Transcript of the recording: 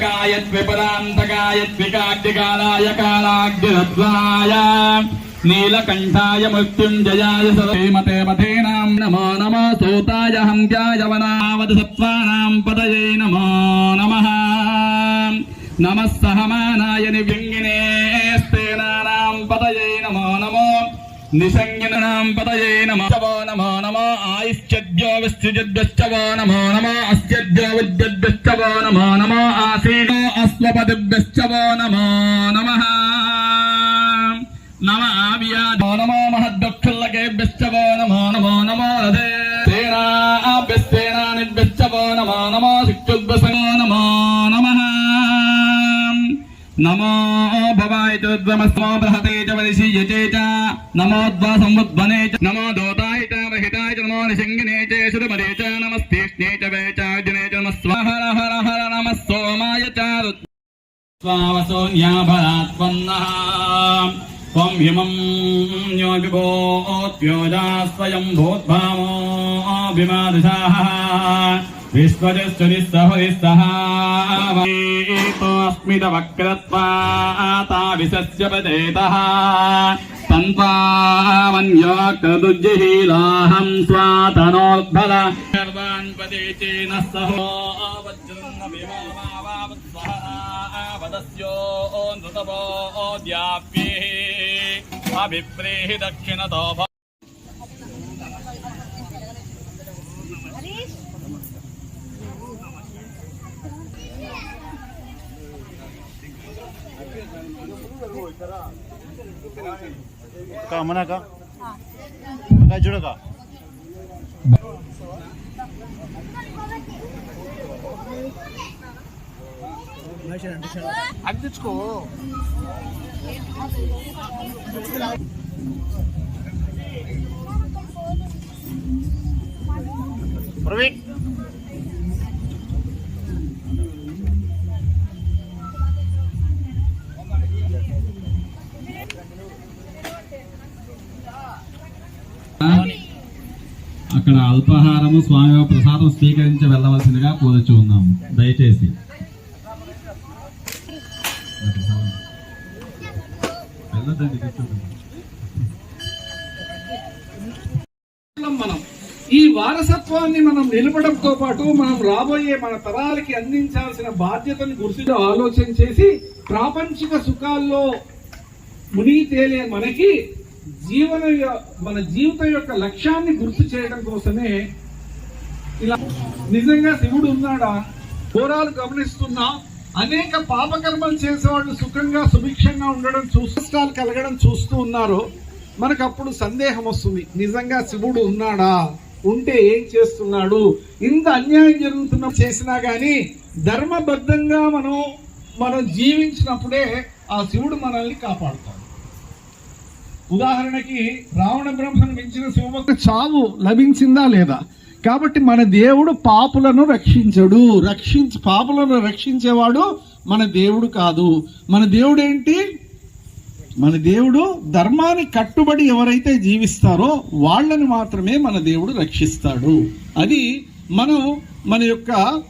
కాయత్విపదాంతకాయత్వికాగ్నికాలాయ కాలాగ్నిరద్వాయ నీలకంఠాయ మృత్యుంజయాయ సరేమతే మతేనాం నమో నమో సూతాయ హంత్యాయ వనావద సత్వానాం పదయే నమో నమః నమः సహమానాయ నివ్యంగినే స్తేనానాం పదయే నమో పదయే నమో నమో నమో ఆయుష్యద్యో విశ్చుజద్భ్యశ్చవో నమో నమో అస్యద్యో విద్యుద్భ్యశ్చవో నమో నమో ఆసీనో అస్వపదిభ్యశ్చవో నమో నమః నమ ఆవ్యాధో నమో నమో నమో నమో రథే నమో నమో నమో నమో భవాయ చోద్వమస్మో బృహతే చ వరిషీయచే చ. నమో ద్వా సంవద్వనే చ. నమో దోతాయ చ రహితాయ చ. నమో నిశంగినే చే. సురమరే చ. నమస్తీష్ణే చ వే చార్జునే చ. నమ స్వాహర హర హర నమ సోమాయ చారు స్వావసోన్యాభరాత్పన్న స్వయం భూద్భామో భిమాదృశాః విశ్వజశ్చరి సహరి సహాస్మిదవక్రత్వాతా విశస్యపదేత తన్వామన్యోక్రదుజ్జిహీలాహం స్వాతనోద్భల సర్వాన్ పదేచేన సహో వదస్యో నృతవో ద్యాప్యే అభిప్రేహి దక్షిణతో का म्हणा का काय जुड का అందించుకో ప్రవీణ్ అక్కడ అల్పాహారము స్వామి ప్రసాదం స్వీకరించి వెళ్ళవలసిందిగా కోరుచు ఉన్నాము. దయచేసి. మనం ఈ వారసత్వాన్ని మనం నిలపడంతో పాటు మనం రాబోయే మన తరాలకి అందించాల్సిన బాధ్యతను గుర్తుగా ఆలోచన చేసి ప్రాపంచిక సుఖాల్లో మునిగి తేలే మనకి జీవన మన జీవితం యొక్క లక్ష్యాన్ని గుర్తు చేయడం కోసమే ఇలా నిజంగా శివుడు ఉన్నాడా? ఘోరాలు గమనిస్తున్నా అనేక పాపకర్మలు చేసేవాళ్ళు సుఖంగా సుభిక్షంగా ఉండడం చూస్తాలు కలగడం చూస్తూ ఉన్నారు మనకు అప్పుడు సందేహం వస్తుంది. నిజంగా శివుడు ఉన్నాడా? ఉంటే ఏం చేస్తున్నాడు? ఇంత అన్యాయం జరుగుతున్న చేసినా కానీ ధర్మబద్ధంగా మనం మనం జీవించినప్పుడే ఆ శివుడు మనల్ని కాపాడుతాడు. ఉదాహరణకి రావణ బ్రహ్మను మించిన శివభక్త చావు లభించిందా లేదా? కాబట్టి మన దేవుడు పాపులను రక్షించడు. రక్షించి పాపులను రక్షించేవాడు మన దేవుడు కాదు. మన దేవుడు ఏంటి? మన దేవుడు ధర్మానికి కట్టుబడి ఎవరైతే జీవిస్తారో వాళ్ళని మాత్రమే మన దేవుడు రక్షిస్తాడు. అది మనం మన యొక్క